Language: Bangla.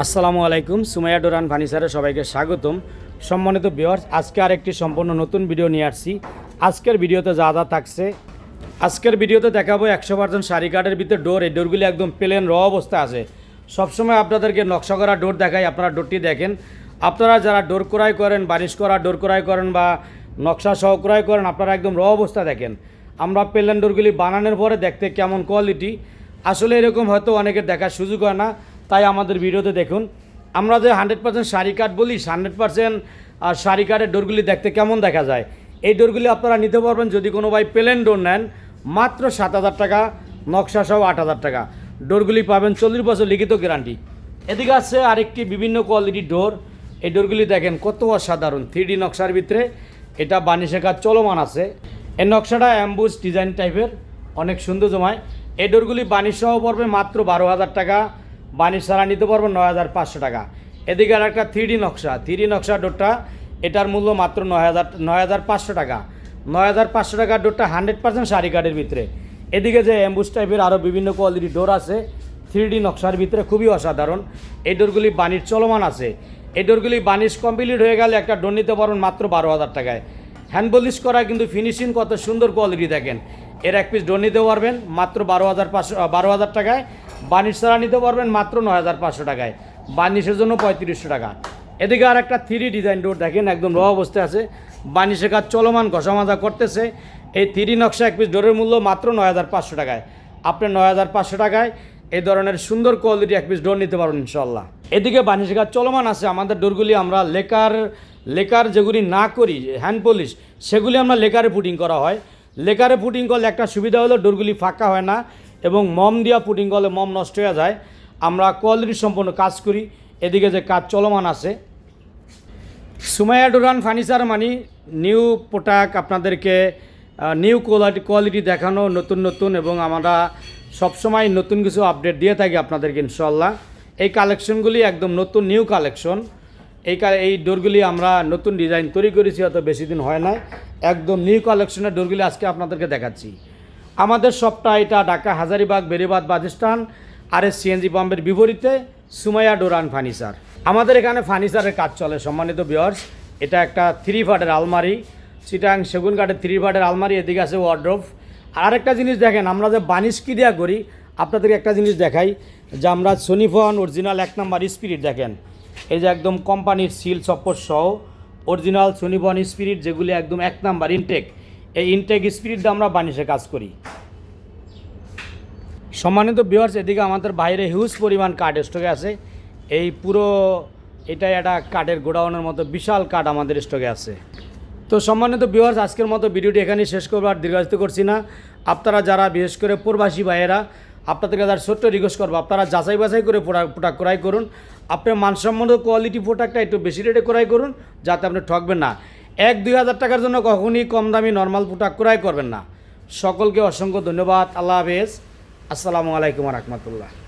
আসসালামু আলাইকুম, সুমাইয়া ডোরান ফার্নিচারে সবাইকে স্বাগতম। সম্মানিত বিয়ার্স আজকে আরেকটি সম্পূর্ণ নতুন ভিডিও নিয়ে আসছি। আজকের ভিডিওতে যা যা থাকছে, আজকের ভিডিওতে দেখাবো একশো পার্সেন্ট শাড়ি কার্ডের ভিতরে ডোর এই ডোরগুলি একদম প্লেন র অবস্থায় আছে। সবসময় আপনাদেরকে নকশা করা ডোর দেখাই, আপনারা ডোরটি দেখেন। আপনারা যারা ডোর ক্রয় করেন বারিশ করা ডোর ক্রয় করেন বা নকশা সহ ক্রয় করেন, আপনারা একদম র অবস্থা দেখেন। আমরা প্লেন ডোরগুলি বানানোর পরে দেখতে কেমন কোয়ালিটি আসলে এরকম হয়তো অনেকের দেখার সুযোগ হয় না। তাই আমাদের ভিডিওতে দেখুন। আমরা যে হান্ড্রেড পার্সেন্ট শাড়ি কাঠ বলি, হান্ড্রেড পার্সেন্ট শাড়ি কাঠের ডোরগুলি দেখতে কেমন দেখা যায়? এই ডোরগুলি আপনারা নিতে পারবেন যদি কোনো ভাই প্লেন ডোর নেন, মাত্র সাত হাজার টাকা, নকশা সহ আট হাজার টাকা। ডোরগুলি পাবেন চল্লিশ বছর লিখিত গ্যারান্টি। এদিকে আছে আরেকটি বিভিন্ন কোয়ালিটির ডোর। এই ডোরগুলি দেখেন কত অসাধারণ থ্রি ডি নকশার ভিতরে। এটা বানিশে কাজ চলমান আছে। এই নকশাটা অ্যাম্বুস ডিজাইন টাইপের, অনেক সুন্দর জমায়। এই ডোরগুলি বানিশ সহ পড়বে মাত্র বারো হাজার টাকা। বানিশ ছাড়া নিতে পারবেন নয় হাজার পাঁচশো টাকা। এদিকে আর একটা থ্রি নকশা। থ্রি নকশা ডোরটা, এটার মূল্য মাত্র নয় হাজার নয় হাজার পাঁচশো টাকা। নয় হাজার পাঁচশো টাকার ডোরটা হান্ড্রেড পার্সেন্ট শাড়ি কার্ডের ভিতরে। এদিকে যে অ্যাম্বুস টাইপের আরও বিভিন্ন কোয়ালিটির ডোর আছে থ্রি নকশার ভিতরে খুবই অসাধারণ। এই ডোরগুলি বানির চলমান আছে। এই ডোরগুলি বানিশ কমপ্লিট হয়ে গেলে একটা ডোর নিতে পারবেন মাত্র বারো হাজার টাকায়। হ্যান্ড পলিশ করা কিন্তু ফিনিশিং কত সুন্দর কোয়ালিটি দেখেন। এর এক পিস ডোর নিতে পারবেন মাত্র বারো হাজার পাঁচশো, বারো হাজার টাকায়। বানিশ ছাড়া নিতে পারবেন মাত্র নয় হাজার পাঁচশো টাকায়। বানিশের জন্য পঁয়ত্রিশশো টাকা। এদিকে আর একটা থ্রি ডিজাইন ডোর দেখেন, একদম র অবস্থায় আছে। বানিশের কাজ চলমান ঘষা মাজা করতেছে। এই থ্রি নকশা এক পিস ডোরের মূল্য মাত্র নয় হাজার পাঁচশো টাকায়। আপনি নয় হাজার পাঁচশো টাকায় এই ধরনের সুন্দর কোয়ালিটি এক পিস ডোর নিতে পারবেন ইনশাল্লাহ এদিকে বানিশের কাজ চলমান আছে, আমাদের ডোরগুলি আমরা লেকার লেকার যেগুলি না করি হ্যান্ড পলিশ সেগুলি আমরা লেকারে পুটিং করা হয়। লেকারে পুটিং করলে একটা সুবিধা হলো ডোরগুলি ফাঁকা হয় না। এবং মম দিয়া পুটিং করলে মম নষ্ট হয়ে যায়। আমরা কোয়ালিটি সম্পন্ন কাজ করি। এদিকে যে কাজ চলমান আছে। সুমাইয়া ডোরান ফার্নিচার মানি নিউ প্রোডাক্ট আপনাদেরকে নিউ কোয়ালিটি কোয়ালিটি দেখানো, নতুন নতুন এবং আমরা সবসময় নতুন কিছু আপডেট দিয়ে থাকি আপনাদেরকে ইনশাল্লাহ এই কালেকশনগুলি একদম নতুন নিউ কালেকশন এই এই ডোরগুলি আমরা নতুন ডিজাইন তৈরি করেছি, অত বেশি দিন হয় না একদম নিউ কালেকশনের ডোরগুলি আজকে আপনাদেরকে দেখাচ্ছি। আমাদের সবটা এটা ঢাকা হাজারিবাগ বেরিবাদ বাজিস্তান আর এস সিএনজি পাম্পের বিপরীতে সুমাইয়া ডোরান ফার্নিচার। আমাদের এখানে ফার্নিচারের কাজ চলে, সম্মানিত বিয়ার্স এটা একটা থ্রি ফাটের আলমারি, চিটাং সেগুন কাঠের থ্রি ফাটের আলমারি, এদিকে আছে ওয়ার্ড্রোভ আর একটা জিনিস দেখেন, আমরা যে বানিশ দেওয়া করি, আপনাদেরকে একটা জিনিস দেখাই, যে আমরা সোনিফন অরিজিনাল এক নাম্বার স্পিরিট দেখেন। এই যে একদম কোম্পানির সিল চপ্পর সহ অরিজিনাল সোনিফন স্পিরিট যেগুলি একদম এক নাম্বার ইনটেক এই ইনটেক স্পিরিট দিয়ে আমরা বানিশে কাজ করি। সম্মানিত বিয়ার্স এদিকে আমাদের বাইরে হিউজ পরিমাণ কাঠ স্টকে আছে। এই পুরো, এটাই একটা কাঠের গোডাউনের মতো বিশাল কাঠ আমাদের স্টকে আছে। তো সম্মানিত বিয়ার্স আজকের মতো ভিডিওটি এখানেই শেষ করব আর দীর্ঘায়িত করছি না। আপনারা যারা, বিশেষ করে প্রবাসী ভাইয়েরা, আপনাদেরকে যারা ছোট্ট রিকোয়েস্ট করব, আপনারা যাচাই বাছাই করে প্রোডাক্ট ক্রয় করুন। আপনার মানসম্মত কোয়ালিটি প্রোডাক্টটা একটু বেশি রেটে ক্রয় করুন, যাতে আপনি ঠকবেন না। এক দুই হাজার টাকার জন্য কখনই কম দামি নর্মাল প্রোডাক্ট ক্রয় করবেন না। সকলকে অসংখ্য ধন্যবাদ। আল্লাহ হাফেজ। আসসালামু আলাইকুম রহমতুল্লাহ।